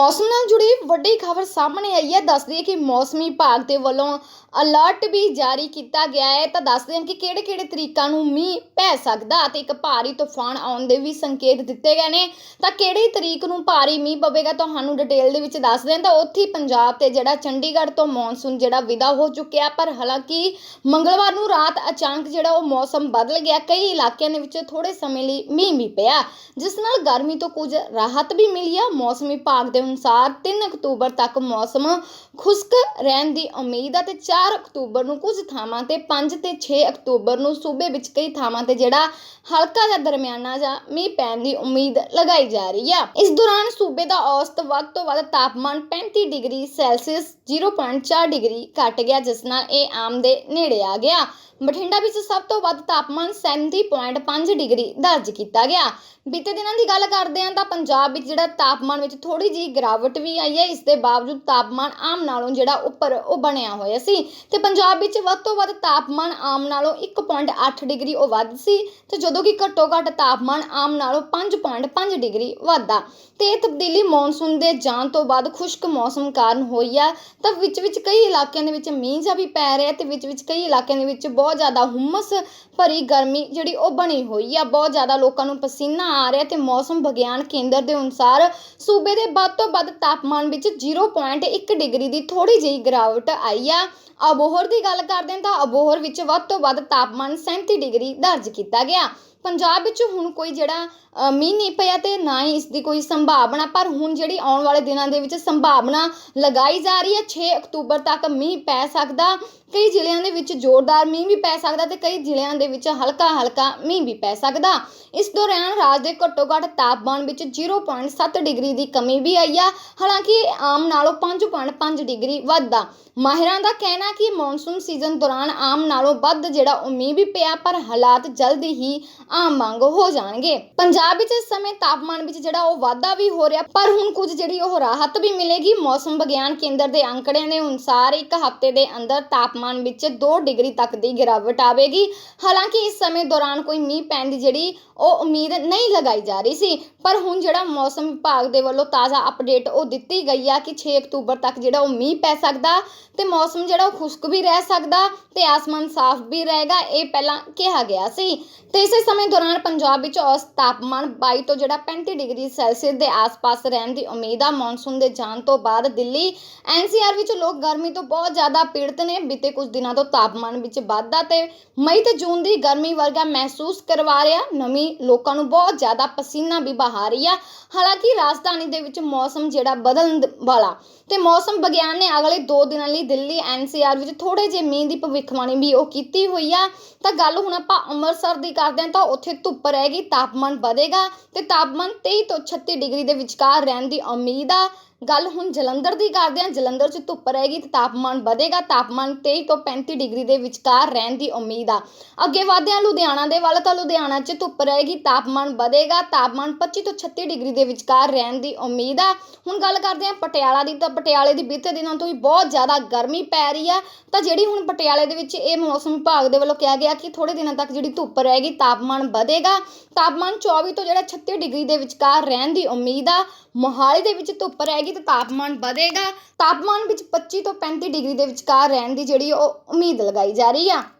ਮੌਸਮ ਨਾਲ ਜੁੜੀ ਵੱਡੀ ਖਬਰ ਸਾਹਮਣੇ ਆਈ ਹੈ। ਦੱਸਦੀ ਹੈ ਕਿ ਮੌਸਮੀ ਵਿਭਾਗ ਦੇ ਵੱਲੋਂ ਅਲਰਟ ਵੀ ਜਾਰੀ ਕੀਤਾ ਗਿਆ ਹੈ। ਤਾਂ ਦੱਸਦੇ ਹਾਂ ਕਿ ਕਿਹੜੇ-ਕਿਹੜੇ ਤਰੀਕਾਂ ਨੂੰ ਮੀਂਹ ਪੈ ਸਕਦਾ ਅਤੇ ਇੱਕ ਭਾਰੀ ਤੂਫਾਨ ਆਉਣ ਦੇ ਵੀ ਸੰਕੇਤ ਦਿੱਤੇ ਗਏ ਨੇ। ਤਾਂ ਕਿਹੜੀ ਤਰੀਕ ਨੂੰ ਭਾਰੀ ਮੀਂਹ ਪਵੇਗਾ ਤੁਹਾਨੂੰ ਡਿਟੇਲ ਦੇ ਵਿੱਚ ਦੱਸਦੇ ਹਾਂ ਤਾਂ ਉੱਥੇ ਪੰਜਾਬ ਤੇ ਜਿਹੜਾ ਚੰਡੀਗੜ੍ਹ ਤੋਂ ਮੌਨਸੂਨ ਜਿਹੜਾ ਵਿਦਾ ਹੋ ਚੁੱਕਿਆ। ਪਰ ਹਾਲਾਂਕਿ ਮੰਗਲਵਾਰ ਨੂੰ ਰਾਤ ਅਚਾਨਕ ਜਿਹੜਾ ਉਹ ਮੌਸਮ ਬਦਲ ਗਿਆ। ਕਈ ਇਲਾਕਿਆਂ ਦੇ ਵਿੱਚ ਥੋੜੇ ਸਮੇਂ ਲਈ ਮੀਂਹ ਵੀ ਪਿਆ। ਜਿਸ ਨਾਲ ਗਰਮੀ ਤੋਂ ਕੁਝ ਰਾਹਤ ਵੀ ਮਿਲੀ ਆ। ਮੌਸਮ ਵਿਭਾਗ ਦੇ ਅਨੁਸਾਰ 3 ਅਕਤੂਬਰ ਤੱਕ ਮੌਸਮ ਖੁਸ਼ਕ ਰਹਿਣ ਦੀ ਉਮੀਦ ਹੈ ਤੇ 4 ਅਕਤੂਬਰ ਨੂੰ ਕੁਝ ਥਾਵਾਂ ਤੇ 5 ਤੇ 6 ਅਕਤੂਬਰ ਨੂੰ ਸੂਬੇ ਵਿੱਚ ਕਈ ਥਾਵਾਂ ਤੇ ਜਿਹੜਾ ਹਲਕਾ ਜਾਂ ਦਰਮਿਆਨਾ ਜਾਂ ਮੀਂਹ ਪੈਣ ਦੀ ਉਮੀਦ ਲਗਾਈ ਜਾ ਰਹੀ ਆ। ਇਸ ਦੌਰਾਨ ਸੂਬੇ ਦਾ ਔਸਤ ਵੱਧ ਤੋਂ ਵੱਧ ਤਾਪਮਾਨ 35 ਡਿਗਰੀ ਸੈਲਸੀਅਸ 0.4 ਡਿਗਰੀ ਘਟ ਗਿਆ, ਜਿਸ ਨਾਲ ਇਹ ਆਮ ਦੇ ਨੇੜੇ ਆ ਗਿਆ। ਬਠਿੰਡਾ ਵਿੱਚ ਸਭ ਤੋਂ ਵੱਧ ਤਾਪਮਾਨ 37.5 ਡਿਗਰੀ ਦਰਜ ਕੀਤਾ ਗਿਆ। ਬੀਤੇ ਦਿਨਾਂ ਦੀ ਗੱਲ ਕਰਦੇ ਹਾਂ ਤਾਂ ਪੰਜਾਬ ਵਿੱਚ ਜਿਹੜਾ ਤਾਪਮਾਨ ਵਿੱਚ ਥੋੜੀ ਜਿਹੀ ਗਿਰਾਵਟ ਵੀ ਆਈ ਹੈ। ਇਸ ਦੇ ਬਾਵਜੂਦ ਤਾਪਮਾਨ ਆਮ ਨਾਲੋਂ ਜਿਹੜਾ ਉੱਪਰ ਉਹ ਬਣਿਆ ਹੋਇਆ ਸੀ। ਤੇ ਪੰਜਾਬ ਵਿੱਚ ਵੱਧ ਤੋਂ ਵੱਧ ਤਾਪਮਾਨ ਆਮ ਨਾਲੋਂ 1.8 ਡਿਗਰੀ ਉਹ ਵੱਧ ਸੀ ਤੇ ਜਦੋਂ ਕਿ ਘੱਟੋ ਘੱਟ ਤਾਪਮਾਨ ਆਮ ਨਾਲੋਂ 5.5 ਡਿਗਰੀ ਵਧਦਾ। ਤੇ ਇਹ ਤਬਦੀਲੀ ਮੌਨਸੂਨ ਦੇ ਜਾਣ ਤੋਂ ਬਾਅਦ ਖੁਸ਼ਕ ਮੌਸਮ ਕਾਰਨ ਹੋਈ ਆ। ਤਾਂ ਵਿੱਚ ਵਿੱਚ ਕਈ ਇਲਾਕਿਆਂ ਦੇ ਵਿੱਚ ਮੀਂਹ ਜਾ ਵੀ ਪੈ ਰਿਹਾ ਤੇ ਵਿੱਚ ਵਿੱਚ ਕਈ ਇਲਾਕਿਆਂ ਦੇ ਵਿੱਚ ਬਹੁਤ ਜ਼ਿਆਦਾ ਹੁਮਸ ਭਰੀ ਗਰਮੀ ਜਿਹੜੀ ਉਹ ਬਣੀ ਹੋਈ ਆ। ਬਹੁਤ ਜ਼ਿਆਦਾ ਲੋਕਾਂ ਨੂੰ ਪਸੀਨਾ ਆ ਰਿਹਾ ਤੇ ਮੌਸਮ ਵਿਗਿਆਨ ਕੇਂਦਰ ਦੇ ਅਨੁਸਾਰ ਸੂਬੇ ਦੇ ਵੱਧ ਤੋਂ ਵੱਧ ਤਾਪਮਾਨ ਵਿੱਚ 0.1 ਡਿਗਰੀ ਦੀ ਥੋੜੀ ਜਿਹੀ ਗਿਰਾਵਟ ਆਈ ਆ। ਅਬੋਹਰ ਦੀ ਗੱਲ ਕਰਦੇ ਹਾਂ ਤਾਂ ਅਬੋਹਰ ਵਿੱਚ ਵੱਧ ਤੋਂ ਵੱਧ ਤਾਪਮਾਨ 37 ਡਿਗਰੀ ਦਰਜ ਕੀਤਾ ਗਿਆ। ਪੰਜਾਬ ਵਿੱਚ ਹੁਣ ਕੋਈ ਜਿਹੜਾ ਮੀਂਹ ਨਹੀਂ ਪਿਆ ਅਤੇ ਨਾ ਹੀ ਇਸ ਦੀ ਕੋਈ ਸੰਭਾਵਨਾ, ਪਰ ਹੁਣ ਜਿਹੜੀ ਆਉਣ ਵਾਲੇ ਦਿਨਾਂ ਦੇ ਵਿੱਚ ਸੰਭਾਵਨਾ ਲਗਾਈ ਜਾ ਰਹੀ ਹੈ 6 ਅਕਤੂਬਰ ਤੱਕ ਮੀਂਹ ਪੈ ਸਕਦਾ, ਕਈ ਜ਼ਿਲ੍ਹਿਆਂ ਦੇ ਵਿੱਚ ਜ਼ੋਰਦਾਰ ਮੀਂਹ ਵੀ ਪੈ ਸਕਦਾ ਤੇ ਕਈ ਜ਼ਿਲ੍ਹਿਆਂ ਦੇ ਵਿੱਚ ਹਲਕਾ ਹਲਕਾ ਮੀਂਹ ਵੀ ਪੈ ਸਕਦਾ। ਇਸ ਦੌਰਾਨ ਰਾਜ ਦੇ ਘੱਟੋ ਘੱਟ ਤਾਪਮਾਨ ਵਿੱਚ 0.7 ਡਿਗਰੀ ਦੀ ਕਮੀ ਵੀ ਆਈ ਆ, ਹਾਲਾਂਕਿ ਆਮ ਨਾਲੋਂ 5.5 ਡਿਗਰੀ ਵੱਧਦਾ ਮਾਹਿਰਾਂ ਦਾ ਕਹਿਣਾ ਕਿ ਮੌਨਸੂਨ ਸੀਜ਼ਨ ਦੌਰਾਨ ਆਮ ਨਾਲੋਂ ਵੱਧ ਜਿਹੜਾ ਉਹ ਮੀਂਹ ਵੀ ਪਿਆ, ਪਰ ਹਾਲਾਤ ਜਲਦੀ ਹੀ ਆਮ ਵਾਂਗ ਹੋ ਜਾਣਗੇ। ਪੰਜਾਬ ਵਿੱਚ ਇਸ ਸਮੇਂ ਤਾਪਮਾਨ ਵਿੱਚ ਜਿਹੜਾ ਉਹ ਵਾਧਾ ਵੀ ਹੋ ਰਿਹਾ, ਪਰ ਹੁਣ ਕੁਝ ਜਿਹੜੀ ਉਹ ਰਾਹਤ ਵੀ ਮਿਲੇਗੀ। ਮੌਸਮ ਵਿਗਿਆਨ ਕੇਂਦਰ ਦੇ ਅੰਕੜਿਆਂ ਦੇ ਅਨੁਸਾਰ ਇੱਕ ਹਫ਼ਤੇ ਦੇ ਅੰਦਰ ਤਾਪਮਾਨ ਵਿੱਚ 2 ਡਿਗਰੀ ਤੱਕ ਦੀ ਗਿਰਾਵਟ ਆਵੇਗੀ। ਹਾਲਾਂਕਿ ਇਸ ਸਮੇਂ ਦੌਰਾਨ ਕੋਈ ਮੀਂਹ ਪੈਣ ਦੀ ਜਿਹੜੀ ਉਹ ਉਮੀਦ ਨਹੀਂ ਲਗਾਈ ਜਾ ਰਹੀ ਸੀ, ਪਰ ਹੁਣ ਜਿਹੜਾ ਮੌਸਮ ਵਿਭਾਗ ਦੇ ਵੱਲੋਂ ਤਾਜ਼ਾ ਅਪਡੇਟ ਉਹ ਦਿੱਤੀ ਗਈ ਆ ਕਿ 6 ਅਕਤੂਬਰ ਤੱਕ ਜਿਹੜਾ ਉਹ ਮੀਂਹ ਪੈ ਸਕਦਾ ਤੇ ਮੌਸਮ ਜਿਹੜਾ ਉਹ ਖੁਸ਼ਕ ਵੀ ਰਹਿ ਸਕਦਾ ਤੇ ਆਸਮਾਨ ਸਾਫ਼ ਵੀ ਰਹੇਗਾ, ਇਹ ਪਹਿਲਾਂ ਕਿਹਾ ਗਿਆ ਸੀ। ਤੇ ਇਸੇ ਸਮੇਂ ਦੌਰਾਨ ਪੰਜਾਬ ਵਿੱਚ ਔਸਤ ਤਾਪਮਾਨ 22 ਤੋਂ ਜਿਹੜਾ 35 ਡਿਗਰੀ ਸੈਲਸੀਅਸ ਦੇ ਆਸ-ਪਾਸ ਰਹਿਣ ਦੀ ਉਮੀਦ ਆ। ਮੌਨਸੂਨ ਦੇ ਜਾਣ ਤੋਂ ਬਾਅਦ ਦਿੱਲੀ ਐਨਸੀਆਰ ਵਿੱਚ ਲੋਕ ਗਰਮੀ ਤੋਂ ਬਹੁਤ ਜ਼ਿਆਦਾ ਪੀੜਤ ਨੇ। ਬੀਤੇ ਕੁਝ ਦਿਨਾਂ ਤੋਂ ਤਾਪਮਾਨ ਵਿੱਚ ਵਾਧਾ ਤੇ ਮਈ ਤੇ ਜੂਨ ਦੀ ਗਰਮੀ ਵਰਗਾ ਮਹਿਸੂਸ ਕਰਵਾ ਰਿਹਾ। ਨਵੀਂ ਲੋਕਾਂ ਨੂੰ ਬਹੁਤ ਜ਼ਿਆਦਾ ਪਸੀਨਾ ਵੀ ਬਹਾ ਰਹੀ ਆ। ਹਾਲਾਂਕਿ ਰਾਜਧਾਨੀ ਦੇ ਵਿੱਚ ਮੌਸਮ ਜਿਹੜਾ ਬਦਲਣ ਵਾਲਾ। ਤੇ ਮੌਸਮ ਵਿਗਿਆਨ ਨੇ ਅਗਲੇ 2 ਦਿਨਾਂ ਲਈ ਦਿੱਲੀ ਐਨਸੀਆਰ ਵਿੱਚ ਥੋੜੇ ਜਿਹੇ ਮੀਂਹ ਦੀ ਭਵਿੱਖਬਾਣੀ ਵੀ ਉਹ ਕੀਤੀ ਹੋਈ ਆ। ਤਾਂ ਗੱਲ ਹੁਣ ਆਪਾਂ ਅੰਮ੍ਰਿਤਸਰ ਦੀ ਕਰਦੇ ਹਾਂ। ਤਾਂ ਉੱਥੇ ਧੁੱਪ ਰਹੇਗੀ ਤਾਪਮਾਨ ਵਧੇਗਾ ਤੇ ਤਾਪਮਾਨ ਤੇਈ ਤੋਂ 36 ਡਿਗਰੀ ਦੇ ਵਿਚਕਾਰ ਰਹਿਣ ਦੀ ਉਮੀਦ ਆ। ਗੱਲ ਹੁਣ ਜਲੰਧਰ ਦੀ ਕਰਦੇ ਹਾਂ। ਜਲੰਧਰ 'ਚ ਧੁੱਪ ਰਹੇਗੀ ਤੇ ਤਾਪਮਾਨ ਵਧੇਗਾ। ਤਾਪਮਾਨ 23 ਤੋਂ 35 ਡਿਗਰੀ ਦੇ ਵਿਚਕਾਰ ਰਹਿਣ ਦੀ ਉਮੀਦ ਆ। ਅੱਗੇ ਵਧਦੇ ਹਾਂ। ਲੁਧਿਆਣਾ ਦੇ ਵੱਲ ਤਾਂ ਲੁਧਿਆਣਾ 'ਚ ਧੁੱਪ ਰਹੇਗੀ, ਤਾਪਮਾਨ ਵਧੇਗਾ, ਤਾਪਮਾਨ 25 ਤੋਂ 36 ਡਿਗਰੀ ਦੇ ਵਿਚਕਾਰ ਰਹਿਣ ਦੀ ਉਮੀਦ ਆ। ਹੁਣ ਗੱਲ ਕਰਦੇ ਹਾਂ ਪਟਿਆਲਾ ਦੀ। ਤਾਂ ਪਟਿਆਲੇ ਦੀ ਬੀਤੇ ਦਿਨਾਂ ਤੋਂ ਹੀ ਬਹੁਤ ਜ਼ਿਆਦਾ ਗਰਮੀ ਪੈ ਰਹੀ ਆ। ਤਾਂ ਜਿਹੜੀ ਹੁਣ ਪਟਿਆਲੇ ਦੇ ਵਿੱਚ ਇਹ ਮੌਸਮ ਵਿਭਾਗ ਦੇ ਵੱਲੋਂ ਕਿਹਾ ਗਿਆ ਕਿ ਥੋੜੇ ਦਿਨਾਂ ਤੱਕ ਜਿਹੜੀ ਧੁੱਪ ਰਹੇਗੀ, ਤਾਪਮਾਨ ਵਧੇਗਾ। ਤਾਪਮਾਨ 24 ਤੋਂ ਜਿਹੜਾ 36 ਡਿਗਰੀ ਦੇ ਵਿਚਕਾਰ ਰਹਿਣ ਦੀ ਉਮੀਦ ਆ। ਮੋਹਾਲੀ ਦੇ ਵਿੱਚ ਧੁੱਪ ਰਹੇਗੀ ਤੇ ਤਾਪਮਾਨ ਵਧੇਗਾ। ਤਾਪਮਾਨ ਵਿੱਚ 25 ਤੋਂ 35 ਡਿਗਰੀ ਦੇ ਵਿਚਕਾਰ ਰਹਿਣ ਦੀ ਜਿਹੜੀ ਉਹ ਉਮੀਦ ਲਗਾਈ ਜਾ ਰਹੀ ਆ।